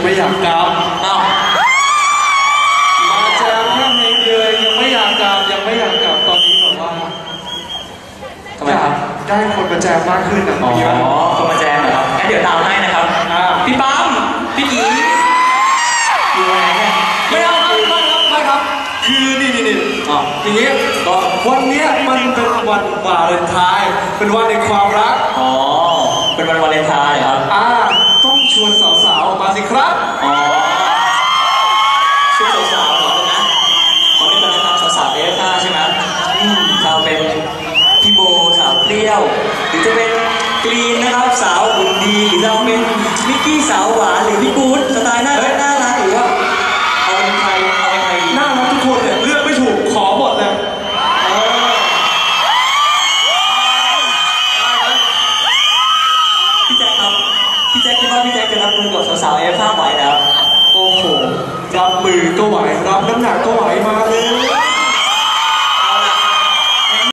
ยังไม่อยากกราบอ้าวมาแจมข้างในเดือยยังไม่อยากกราบยังไม่อยากกราบตอนนี้แบบว่าทำไมครับได้คนมาแจมมากขึ้นนะอ๋อคนมาแจมเหรอครับงั้นเดี๋ยวตามให้นะครับพี่ปั๊มพี่กีไหนเไม่เอาครับไม่ครับไม่ครับ คือนี่นี่นี่อ๋ออย่างนี้ก็วันนี้มันเป็นวันวาเลนไทน์เป็นวันในความรักอ๋อเป็นวันวาเลนไทน์ครับอ่า กรีนนะครับสาวหุ่นดีหรือเราเป็นมิกกี้สาวหวานหรือพี่กู๊ดสไตล์น่ารักน่ารักหรือว่าเอาเป็ใครเอานใครน่ารักทุกคนเนี่ยเลือกไม่ถูกขอหมดแล้วพี่แจ๊คครับพี่แจ๊คคิดว่าพี่แจ๊คจะรับมือกับสาวๆเอฟห้าไหวนะครัโอ้โหรับมือก็ไหวรับน้ำหนักก็ไหวมาเลย